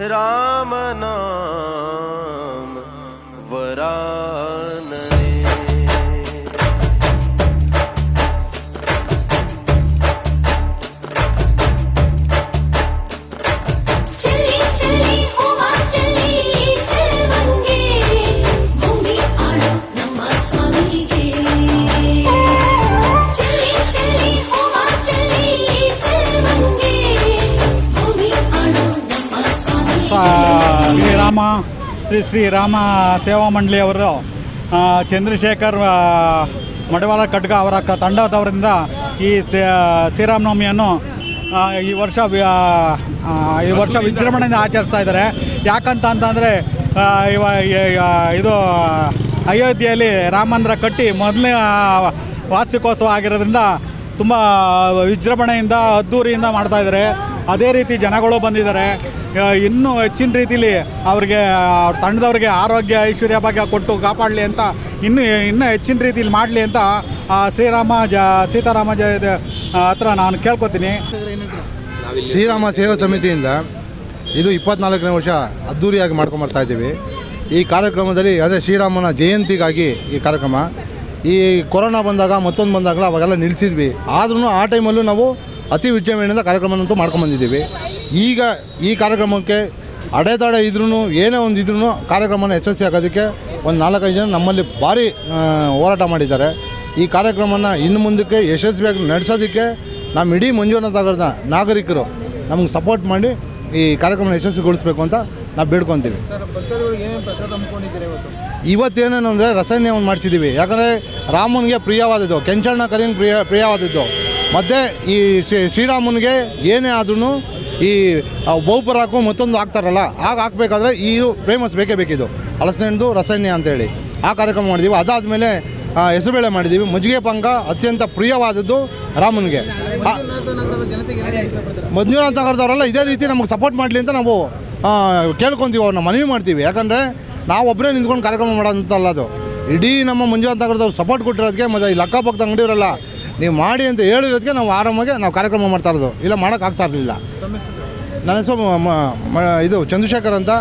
राम नाम वरानने ಶ್ರೀರಾಮ, ಶ್ರೀ ಶ್ರೀ ರಾಮ ಸೇವಾ ಮಂಡಳಿಯವರು ಅವರು ಚಂದ್ರಶೇಖರ್ ಮಡವಾಳ ಖಡ್ಗ ಅವರ ತಂಡದವರಿಂದ ಈ ಶ್ರೀರಾಮನವಮಿಯನ್ನು ಈ ವರ್ಷ ಈ ವರ್ಷ ವಿಜೃಂಭಣೆಯಿಂದ ಆಚರಿಸ್ತಾ ಇದ್ದಾರೆ. ಯಾಕಂತ ಅಂತಂದರೆ ಇವ ಇದು ಅಯೋಧ್ಯೆಯಲ್ಲಿ ರಾಮ ಮಂದಿರ ಕಟ್ಟಿ ಮೊದಲನೇ ವಾರ್ಷಿಕೋತ್ಸವ ಆಗಿರೋದ್ರಿಂದ ತುಂಬ ವಿಜೃಂಭಣೆಯಿಂದ ಅದ್ಧೂರಿಯಿಂದ ಮಾಡ್ತಾಯಿದ್ದಾರೆ ಅದೇ ರೀತಿ ಜನಗಳು ಬಂದಿದ್ದಾರೆ. ಇನ್ನೂ ಹೆಚ್ಚಿನ ರೀತಿಲಿ ಅವ್ರಿಗೆ, ಅವ್ರ ತಂಡದವ್ರಿಗೆ ಆರೋಗ್ಯ, ಐಶ್ವರ್ಯ ಭಾಗ್ಯ ಕೊಟ್ಟು ಕಾಪಾಡಲಿ ಅಂತ, ಇನ್ನೂ ಇನ್ನೂ ಹೆಚ್ಚಿನ ರೀತಿಲಿ ಮಾಡಲಿ ಅಂತ ಶ್ರೀರಾಮ ಜ, ಸೀತಾರಾಮ ಜ ಹತ್ರ ನಾನು ಕೇಳ್ಕೊತೀನಿ. ಶ್ರೀರಾಮ ಸೇವಾ ಸಮಿತಿಯಿಂದ ಇದು ಇಪ್ಪತ್ನಾಲ್ಕನೇ ವರ್ಷ ಅದ್ಧೂರಿಯಾಗಿ ಮಾಡ್ಕೊಂಬರ್ತಾ ಇದ್ದೀವಿ. ಈ ಕಾರ್ಯಕ್ರಮದಲ್ಲಿ ಅದೇ ಶ್ರೀರಾಮನ ಜಯಂತಿಗಾಗಿ ಈ ಕಾರ್ಯಕ್ರಮ. ಈ ಕೊರೋನಾ ಬಂದಾಗ, ಮತ್ತೊಂದು ಬಂದಾಗಲ ಅವಾಗೆಲ್ಲ ನಿಲ್ಲಿಸಿದ್ವಿ ಆದ್ರೂ ಆ ಟೈಮಲ್ಲೂ ನಾವು ಅತಿ ವಿಜೃಂಭಣೆಯಿಂದ ಕಾರ್ಯಕ್ರಮನಂತೂ ಮಾಡ್ಕೊಂಬಂದಿದ್ದೀವಿ ಈಗ ಈ ಕಾರ್ಯಕ್ರಮಕ್ಕೆ ಅಡೆತಡೆ ಇದ್ರೂ ಏನೇ ಒಂದು ಇದ್ರೂ ಕಾರ್ಯಕ್ರಮನ ಯಶಸ್ವಿ ಆಗೋದಕ್ಕೆ ಒಂದು ನಾಲ್ಕೈದು ಜನ ನಮ್ಮಲ್ಲಿ ಭಾರಿ ಹೋರಾಟ ಮಾಡಿದ್ದಾರೆ. ಈ ಕಾರ್ಯಕ್ರಮನ ಇನ್ನು ಮುಂದಕ್ಕೆ ಯಶಸ್ವಿಯಾಗಿ ನಡೆಸೋದಕ್ಕೆ ನಮ್ಮ ಇಡೀ ಮಂಜುನಾಥ ಸಾಗರದ ನಾಗರಿಕರು ನಮ್ಗೆ ಸಪೋರ್ಟ್ ಮಾಡಿ ಈ ಕಾರ್ಯಕ್ರಮನ ಯಶಸ್ವಿಗೊಳಿಸ್ಬೇಕು ಅಂತ ನಾವು ಬೇಡ್ಕೊತೀವಿ. ಇವತ್ತೇನೇನು ಅಂದರೆ ರಸಾಯನ ಒಂದು ಮಾಡಿಸಿದ್ದೀವಿ ಯಾಕಂದರೆ ರಾಮನಿಗೆ ಪ್ರಿಯವಾದದ್ದು ಕೆಂಚಣ್ಣ ಕರಿಯಂಗೆ ಪ್ರಿಯ ಪ್ರಿಯವಾದದ್ದು. ಮತ್ತು ಈ ಶ್ರೀ ಶ್ರೀರಾಮನಿಗೆ ಏನೇ ಆದ್ರೂ ಈ ಬಹುಪುರ ಹಾಕೋ ಮತ್ತೊಂದು ಹಾಕ್ತಾರಲ್ಲ ಆಗ ಹಾಕ್ಬೇಕಾದ್ರೆ ಈ ಫೇಮಸ್ ಬೇಕೇ ಬೇಕಿದು. ಹಲಸಿನಂದು ರಸಾಯನ ಅಂತೇಳಿ. ಆ ಕಾರ್ಯಕ್ರಮ ಮಾಡಿದ್ದೀವಿ ಅದಾದಮೇಲೆ ಹೆಸರುಬೇಳೆ ಮಾಡಿದ್ದೀವಿ ಮಜ್ಜಿಗೆ ಪಂಗ ಅತ್ಯಂತ ಪ್ರಿಯವಾದದ್ದು ರಾಮನಿಗೆ. ಮಂಜುನಾಥ್ ನಗರದವರೆಲ್ಲ ಇದೇ ರೀತಿ ನಮಗೆ ಸಪೋರ್ಟ್ ಮಾಡಲಿ ಅಂತ ನಾವು ಕೇಳ್ಕೊಂತೀವಿ, ಅವ್ರನ್ನ ಮನವಿ ಮಾಡ್ತೀವಿ. ಯಾಕಂದರೆ ನಾವು ಒಬ್ಬರೇ ನಿಂತ್ಕೊಂಡು ಕಾರ್ಯಕ್ರಮ ಮಾಡೋದಂತಲ್ಲ ಅದು. ಇಡೀ ನಮ್ಮ ಮಂಜುನಾಥ್ ನಗರದವ್ರು ಸಪೋರ್ಟ್ ಕೊಟ್ಟಿರೋದಕ್ಕೆ ಮತ್ತು ಇಲ್ಲಿ ಅಕ್ಕಪಕ್ಕದ ಅಂಗಡಿಯವರೆಲ್ಲ, ನೀವು ಮಾಡಿ ಅಂತ ಹೇಳಿರೋದಕ್ಕೆ ನಾವು ಆರಾಮಾಗಿ ನಾವು ಕಾರ್ಯಕ್ರಮ ಮಾಡ್ತಾ ಇರೋದು. ಇಲ್ಲ ಮಾಡೋಕ್ಕಾಗ್ತಾ ಇರಲಿಲ್ಲ. ನನ್ನ ಹೆಸರು ಇದು ಚಂದ್ರಶೇಖರ್ ಅಂತ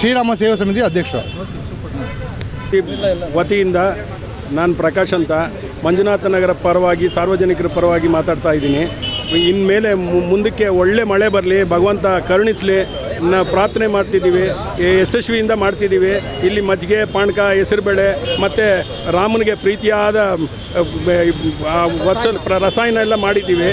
ಶ್ರೀರಾಮ ಸೇವಾ ಸಮಿತಿ ಅಧ್ಯಕ್ಷರು ವತಿಯಿಂದ ನಾನು ಪ್ರಕಾಶ್ ಅಂತ ಮಂಜುನಾಥ ನಗರ ಪರವಾಗಿ, ಸಾರ್ವಜನಿಕರ ಪರವಾಗಿ ಮಾತಾಡ್ತಾ ಇದ್ದೀನಿ. ಇನ್ಮೇಲೆ ಮುಂದಕ್ಕೆ ಒಳ್ಳೆ ಮಳೆ ಬರಲಿ, ಭಗವಂತ ಕರುಣಿಸಲಿ ನಾವು ಪ್ರಾರ್ಥನೆ ಮಾಡ್ತಿದ್ದೀವಿ ಯಶಸ್ವಿಯಿಂದ ಮಾಡ್ತಿದ್ದೀವಿ. ಇಲ್ಲಿ ಮಜ್ಜಿಗೆ ಪಾನಕ ಹೆಸರುಬೇಳೆ, ಮತ್ತು ರಾಮನಿಗೆ ಪ್ರೀತಿಯಾದ ರಸಾಯನ ಎಲ್ಲ ಮಾಡಿದ್ದೀವಿ.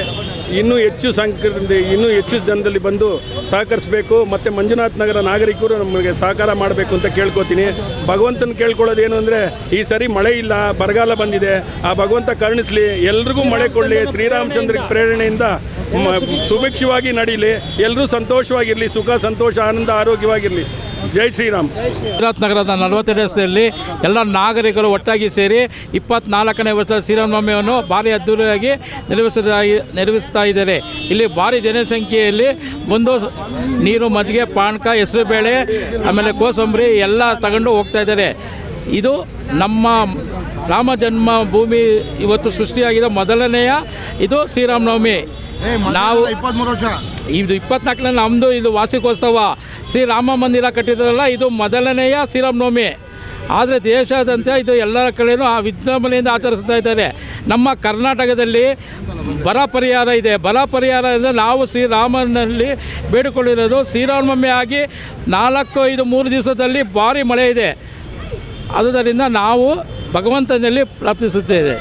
ಇನ್ನೂ ಹೆಚ್ಚು ಸಂಖ್ಯೆ ಇನ್ನೂ ಹೆಚ್ಚು ಜನದಲ್ಲಿ ಬಂದು ಸಹಕರಿಸಬೇಕು. ಮತ್ತು ಮಂಜುನಾಥ್ ನಗರ ನಾಗರಿಕರು ನಮಗೆ ಸಹಕಾರ ಮಾಡಬೇಕು ಅಂತ ಕೇಳ್ಕೊತೀನಿ. ಭಗವಂತನ ಕೇಳ್ಕೊಳ್ಳೋದೇನು ಅಂದರೆ, ಈ ಸರಿ ಮಳೆ ಇಲ್ಲ, ಬರಗಾಲ ಬಂದಿದೆ. ಆ ಭಗವಂತ ಕರುಣಿಸಲಿ, ಎಲ್ರಿಗೂ ಮಳೆ ಕೊಡಲಿ ಶ್ರೀರಾಮಚಂದ್ರ ಪ್ರೇರಣೆಯಿಂದ ಸುಭಿಕ್ಷವಾಗಿ ನಡೀಲಿ. ಎಲ್ಲರೂ ಸಂತೋಷವಾಗಿರಲಿ, ಸುಖ, ಸಂತೋಷ, ಆನಂದ, ಆರೋಗ್ಯವಾಗಿರಲಿ. ಜೈ ಶ್ರೀರಾಮ್. ಗುಜರಾತ್ ನಗರದ ನಲವತ್ತೆರಡು ರಸ್ತೆಯಲ್ಲಿ ಎಲ್ಲ ನಾಗರಿಕರು ಒಟ್ಟಾಗಿ ಸೇರಿ ಇಪ್ಪತ್ನಾಲ್ಕನೇ ವರ್ಷದ ಶ್ರೀರಾಮನವಮಿಯನ್ನು ಭಾರಿ ಅದ್ದೂರಿಯಾಗಿ ನಿರ್ವಹಿಸ್ತಾ ನಿರ್ವಹಿಸ್ತಾ ಇದ್ದಾರೆ. ಇಲ್ಲಿ ಭಾರಿ ಜನಸಂಖ್ಯೆಯಲ್ಲಿ ಬಂದು ನೀರು ಮಜ್ಜಿಗೆ ಪಾನಕ ಹೆಸರುಬೇಳೆ ಆಮೇಲೆ ಕೋಸಂಬರಿ ಎಲ್ಲ ತಗೊಂಡು ಹೋಗ್ತಾ ಇದ್ದಾರೆ. ಇದು ನಮ್ಮ ರಾಮ ಜನ್ಮ ಭೂಮಿ ಇವತ್ತು ಸೃಷ್ಟಿಯಾಗಿದೆ ಮೊದಲನೆಯ ಇದು ಶ್ರೀರಾಮನವಮಿ. ನಾವು ಇಪ್ಪತ್ತ್ಮೂರು ವರ್ಷ. ಇದು ಇಪ್ಪತ್ನಾಲ್ಕನೇ ನಮ್ಮದು ಇದು ವಾರ್ಷಿಕೋತ್ಸವ. ಶ್ರೀರಾಮ ಮಂದಿರ ಕಟ್ಟಿದ್ರಲ್ಲ, ಇದು ಮೊದಲನೆಯ ಶ್ರೀರಾಮನವಮಿ ಆದರೆ ದೇಶಾದ್ಯಂತ ಇದು ಎಲ್ಲರ ಕಡೆಯೂ ಆ ವಿಜೃಂಭಣೆಯಿಂದ ಆಚರಿಸ್ತಾ ಇದ್ದಾರೆ. ನಮ್ಮ ಕರ್ನಾಟಕದಲ್ಲಿ ಬರ ಪರಿಹಾರ ಇದೆ. ಬರ ಪರಿಹಾರ ಅಂದರೆ ನಾವು ಶ್ರೀರಾಮನಲ್ಲಿ ಬೇಡಿಕೊಂಡಿರೋದು ಶ್ರೀರಾಮನವಮಿ ಆಗಿ ನಾಲ್ಕು, ಐದು, ಮೂರು ದಿವಸದಲ್ಲಿ ಭಾರಿ ಮಳೆ ಇದೆ. ಆದುದರಿಂದ ನಾವು ಭಗವಂತನಲ್ಲಿ ಪ್ರಾರ್ಥಿಸುತ್ತೇವೆ.